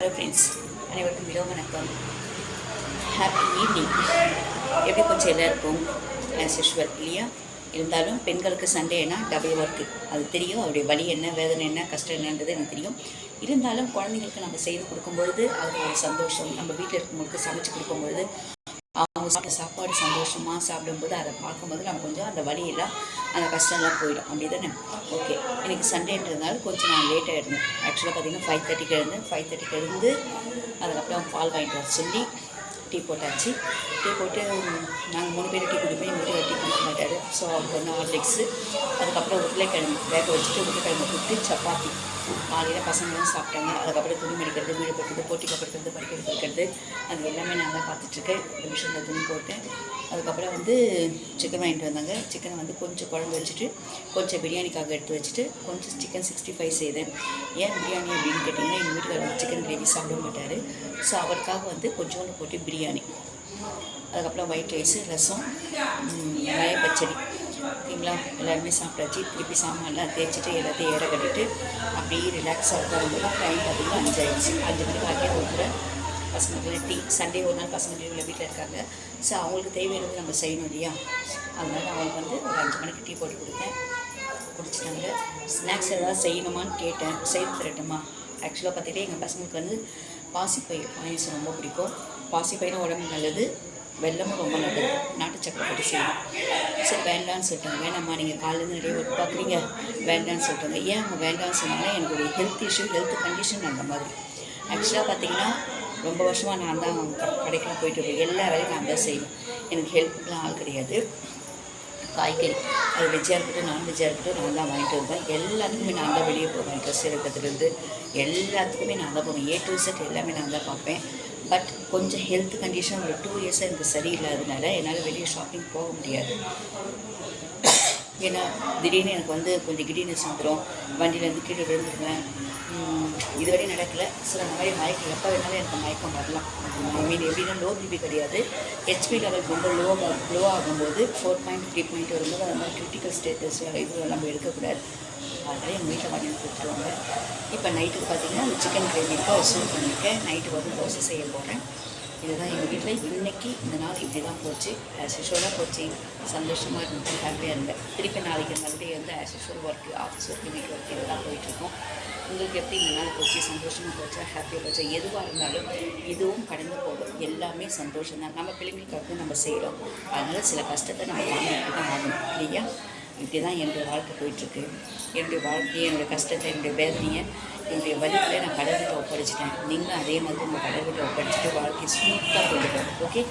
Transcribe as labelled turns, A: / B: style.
A: Hello friends அனைவருக்கும் விடோ வணக்கம். ஹாப்பி ஈவினிங் எப்படி கொஞ்சம் எல்லாருக்கும்? ஆஸ் யூஷுவல் இல்லையா? இருந்தாலும் பெண்களுக்கு சண்டேனா டபுள் ஒர்க்கு அது தெரியும். அவருடைய வலி என்ன வேதனை என்ன கஷ்டம் என்னன்றது எனக்கு தெரியும். இருந்தாலும் குழந்தைங்களுக்கு நம்ம செய்து கொடுக்கும்பொழுது அது ஒரு சந்தோஷம். நம்ம வீட்டில் இருக்கும்போது சமைச்சு கொடுக்கும்பொழுது அவங்க சாப்பிட்ட சாப்பாடு சந்தோஷமாக சாப்பிடும்போது அதை பார்க்கும்போது நம்ம கொஞ்சம் அந்த வழியெல்லாம் அந்த கஷ்டம்லாம் போயிடும். அப்படி தானே ஓகே எனக்கு சண்டேன்றதுனால கொஞ்சம் நான் லேட்டாக இருந்தேன் ஆக்சுவலாக பார்த்தீங்கன்னா ஃபைவ் தேர்ட்டிக்கு இருந்தேன் ஃபைவ் தேர்ட்டிக்கு இருந்து அதுக்கப்புறம் பால் வாங்கிட்டு வர சொல்லி டீ போட்டாச்சு. டீ போட்டு நாங்கள் மூணு பேர் டீ குடிப்போம். எங்கள் வீட்டில் டீ குடிக்க மாட்டார். ஸோ அவங்க வந்து ஹார்லிக்ஸு அதுக்கப்புறம் உருளைக்கிழங்கு வேக வச்சுட்டு உருளைக்கிழங்கு போட்டு சப்பாத்தி. காலையில் பசங்களும் சாப்பிட்டாங்க. அதுக்கப்புறம் துணி மடிக்கிறது வீடு போட்டுறது போட்டி கப்படுறது படிக்க வைக்கிறது அது எல்லாமே நான் தான் பார்த்துட்ருக்கேன் ஒரு மிஷினில் துணி போட்டேன். அதுக்கப்புறம் வந்து சிக்கன் வாங்கிட்டு வந்தாங்க. சிக்கனை வந்து கொஞ்சம் குழம்பு வச்சுட்டு கொஞ்சம் பிரியாணிக்காக எடுத்து வச்சுட்டு கொஞ்சம் சிக்கன் சிக்ஸ்டி ஃபைவ் செய்தேன். ஏன் பிரியாணி அப்படின்னு கேட்டிங்கன்னா எங்கள் வீட்டுக்காரர் வந்து சிக்கன் கிரேவி சாப்பிட மாட்டார். ஸோ அவருக்காக வந்து கொஞ்சோண்டு போட்டு பிரியாணி. அதுக்கப்புறம் ஒயிட் ரைஸு ரசம் வெங்காய பச்சடி ஓகேங்களா? எல்லாருமே சாப்பிட்டாச்சு. திருப்பி சாமான்லாம் தேய்ச்சிட்டு எல்லாத்தையும் ஏற கட்டிட்டு அப்படியே ரிலாக்ஸாக இருக்கிறவங்களாம் டைம் பார்த்திங்கன்னா அஞ்சு ஆயிடுச்சு. அஞ்சு மணிக்கு ஆகிய ஒரு பசங்களுக்கு டீ சண்டே ஒரு நாள் பசங்க லீவில் வீட்டில் இருக்காங்க. ஸோ அவங்களுக்கு தேவையானது நம்ம செய்யணும் இல்லையா? அதனால அவங்களுக்கு வந்து ஒரு அஞ்சு மணிக்கு டீ போட்டு கொடுத்தேன். குடிச்சிட்டாங்க. ஸ்நாக்ஸ் எதாவது செய்யணுமான்னு கேட்டேன். செய்து தரட்டுமா? ஆக்சுவலாக பார்த்துக்கிட்டே எங்கள் பசங்களுக்கு வந்து பாசிப்பயிர் பாயசம் ரொம்ப பிடிக்கும். பாசிப்பயிரும் உடம்பு நல்லது. வெள்ளமும் ரொம்ப நல்லது. நாட்டு சக்கரை போட்டு செய்யணும். சரி வேண்டாம்னு சொல்லிட்டாங்க. வேணாம்மா நீங்கள் காலையில் நிறைய ஒர்க் பார்க்குறீங்க. வேண்டாம்னு சொல்லிட்டாங்க. ஏன் அவங்க வேண்டாம்னு சொன்னாங்கன்னா எனக்கு ஒரு ஹெல்த் இஷ்யூ ஹெல்த் கண்டிஷன் அந்த மாதிரி. ஆக்சுவலாக பார்த்தீங்கன்னா ரொம்ப வருஷமாக நான் தான் கடைக்கெலாம் போயிட்டு இருக்கேன். எல்லா வேலையும் நான் தான் செய்வேன். எனக்கு ஹெல்ப்புக்கெலாம் ஆள் கிடையாது. காய்கறி அது வெஜ்ஜாக இருக்கட்டும் நான்வெஜ்ஜாக இருக்கட்டும் நான் தான் வாங்கிட்டு வருவேன். எல்லாத்துக்குமே நான் தான் வெளியே போவேன். ட்ரெஸ் எடுக்கிறதுலேருந்து எல்லாத்துக்குமே நான் தான் போவேன். ஏ டு செட் எல்லாமே நான் தான் பார்ப்பேன். பட் கொஞ்சம் ஹெல்த் கண்டிஷன் ஒரு டூ இயர்ஸாக எனக்கு சரியில்லாதனால என்னால் வெளியே ஷாப்பிங் போக முடியாது. ஏன்னா திடீர்னு எனக்கு வந்து கொஞ்சம் கிடீனஸ் வந்துடும் வண்டியிலேருந்து கீழே விழுந்துருவேன். இதுவரை நடக்கலை. சில அந்த மாதிரி மயக்கம் எப்போ வேணாலும் எனக்கு மயக்கம் வரலாம். ஐ மீன் எப்படின்னா லோ பிபி கிடையாது. ஹெச்பி லெவல் ரொம்ப லோ லோ ஆகும்போது ஃபோர் பாயிண்ட் த்ரீ பாயிண்ட் வரும்போது அந்த மாதிரி கிரிட்டிக்கல் ஸ்டேட்டஸ் இது நம்ம எடுக்கக்கூடாது. அதனால் எங்கள் வீட்டில் வாங்கி கொடுத்துருவாங்க. இப்போ நைட்டுக்கு பார்த்தீங்கன்னா சிக்கன் கிரேவிக்கு சூப் பண்ணியிருக்கேன் நைட்டு வந்து தோசை செய்ய போகிறேன் இதுதான் எங்கள் வீட்டில் இன்னைக்கு இந்த நாள் இப்படி தான் போச்சு ஆஸ் யூஷுவலாக போச்சு. சந்தோஷமாக இருந்தது ஹாப்பியாக இருந்தேன். திருப்பி நாளைக்கு மறுபடியும் வந்து as usual work office work வீட்டு ஒர்க் இதெல்லாம் போயிட்டுருக்கோம். உங்களுக்கு எப்படி இந்த நாள் போச்சு? சந்தோஷமாக போச்சா? ஹாப்பியாக போச்சா? எதுவாக இருந்தாலும் இதுவும் கடந்து போகும். எல்லாமே சந்தோஷம் தான் நம்ம பிள்ளைங்களுக்காக நம்ம செய்கிறோம் அதனால் சில கஷ்டத்தை நம்ம வாங்கிட்டு தான் ஆகணும் இல்லையா? இப்படி தான் என்னுடைய வாழ்க்கை போயிட்டுருக்கு. என்னுடைய வாழ்க்கையை என்னுடைய கஷ்டத்தை என்னுடைய வேதனையை என்னுடைய வலிகளை நான் கடவுள்கிட்ட ஒப்படைச்சிட்டேன். நீங்களும் அதே மாதிரி உங்கள் கடவுள்கிட்ட ஒப்படைச்சிட்டு வாழ்க்கையை ஸ்மூத்தாக கொண்டு போகணும் ஓகே